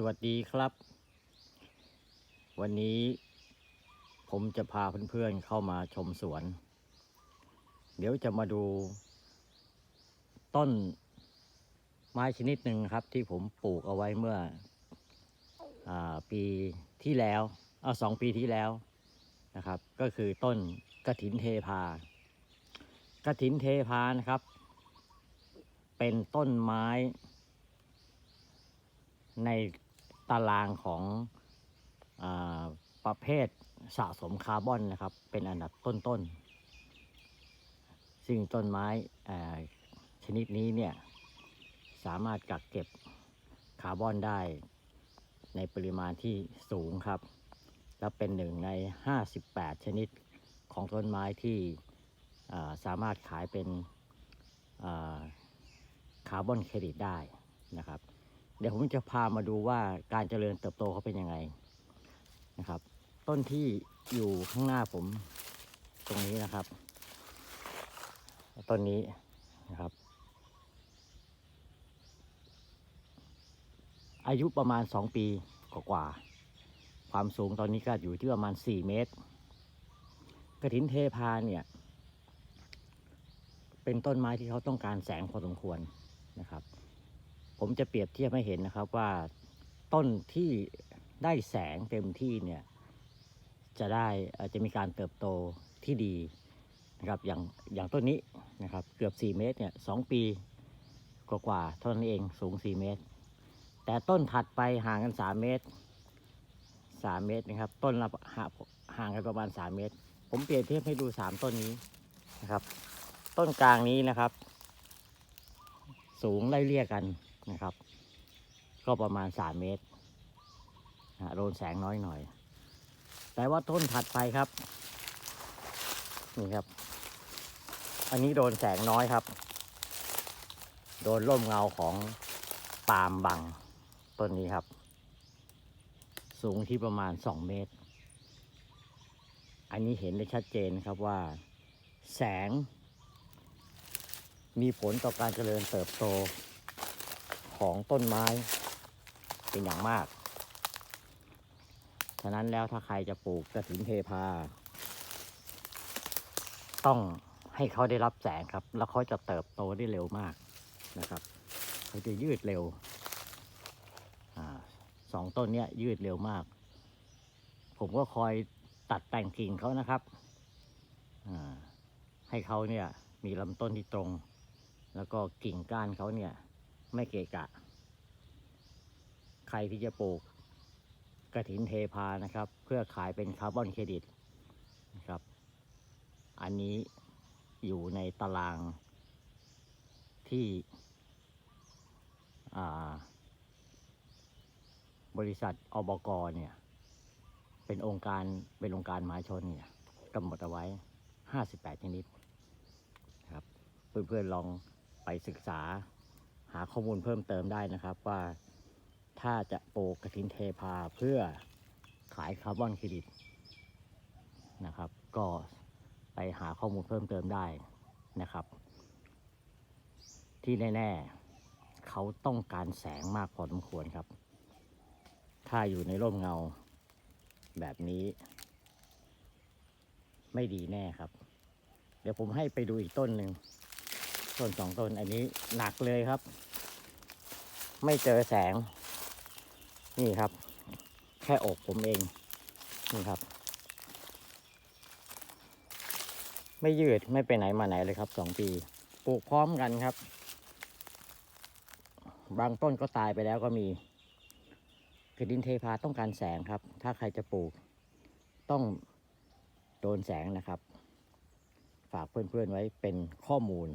สวัสดีครับ วันนี้ผมจะพาเพื่อนๆเข้ามาชมสวน เดี๋ยวจะมาดู ต้นไม้ชนิดหนึ่งครับ ที่ผมปลูกเอาไว้เมื่ออปีที่แล้วเอาสองปีที่แล้วนะครับ ก็คือต้นกระถินเทพากระถินเทพานะครับ เป็นต้นไม้ใน ตารางของอประเภทสะสมคาร์บอนนะครับ เป็นอันดับต้นๆ ซึ่งต้นไม้ชนิดนี้เนี่ยสามารถกักเก็บคาร์บอนได้ในปริมาณที่สูงครับ และเป็นหนึ่งใน 58 ชนิดของต้นไม้ที่สามารถขายเป็นคาร์บอนเครดิตได้นะครับ เดี๋ยวผมจะพามาดูว่าการเจริญเติบโตเขาเป็นยังไงนะครับ ต้นที่อยู่ข้างหน้าผมตรงนี้นะครับต้นนี้นะครับ อายุประมาณ 2 ปีกว่าๆความสูงตอนนี้ก็อยู่ที่ประมาณ 4 เมตร กระถินเทพาเนี่ย เป็นต้นไม้ที่เขาต้องการแสงพอสมควรนะครับ ผมจะเปรียบเทียบให้เห็นนะครับว่าต้นที่ได้แสงเต็มที่เนี่ยจะได้อาจจะมีการเติบโตที่ดีนะครับอย่างอย่างต้นนี้นะครับเกือบ 4 เมตรเนี่ยสปีกว่าๆเท่านั้นเองสูง 4 เมตร แต่ต้นถัดไปห่างกัน 3 เมตร 3 เมตรนะครับต้นละห่างห่างกันประมาณ 3 เมตร ผมเปรียบเทียบให้ดู 3 ต้นนี้นะครับ ต้นกลางนี้นะครับ สูงไล่เลี่ยกัน นะครับ ก็ประมาณ3เมตรนะโดนแสงน้อยหน่อย แต่ว่าต้นถัดไปครับ นี่ครับ อันนี้โดนแสงน้อยครับ โดนร่มเงาของปาล์มบังต้นนี้ครับ สูงที่ประมาณ2เมตร อันนี้เห็นได้ชัดเจนครับว่า แสง มีผลต่อการเจริญเติบโต ของต้นไม้เป็นอย่างมาก ฉะนั้นแล้วถ้าใครจะปลูกกระถินเทพา ต้องให้เขาได้รับแสงครับ แล้วเขาจะเติบโตได้เร็วมากนะครับเขาจะยืดเร็วอสองต้นเนี้ยยืดเร็วมาก ผมก็คอยตัดแต่งกิ่งเขานะครับให้เขาเนี่ยมีลำต้นที่ตรง แล้วก็กิ่งก้านเขาเนี่ย ไม่เกะกะ ใครที่จะปลูกกระถินเทพานะครับ เพื่อขายเป็นคาร์บอนเครดิตนะครับ อันนี้อยู่ในตารางที่บริษัทอบกเนี่ย เป็นองค์การเป็นองค์การมหาชนเนี่ยกำหนดเอาไว้ 58 ชนิดนะครับ เพื่อนๆลองไปศึกษา หาข้อมูลเพิ่มเติมได้นะครับว่าถ้าจะปลูกกระถินเทพาเพื่อขายคาร์บอนเครดิตนะครับ ก็ไปหาข้อมูลเพิ่มเติมได้นะครับ ที่แน่ ๆ เขาต้องการแสงมากพอสมควรครับ ถ้าอยู่ในร่มเงาแบบนี้ ไม่ดีแน่ครับ เดี๋ยวผมให้ไปดูอีกต้นหนึ่ง ต้นสองต้นอันนี้หนักเลยครับ ไม่เจอแสง นี่ครับ แค่อกผมเอง นี่ครับ ไม่ยืดไม่ไปไหนมาไหนเลยครับสองปี ปลูกพร้อมกันครับ บางต้นก็ตายไปแล้วก็มี คือดินเทพาต้องการแสงครับ ถ้าใครจะปลูก ต้องโดนแสงนะครับ ฝากเพื่อนๆไว้เป็นข้อมูล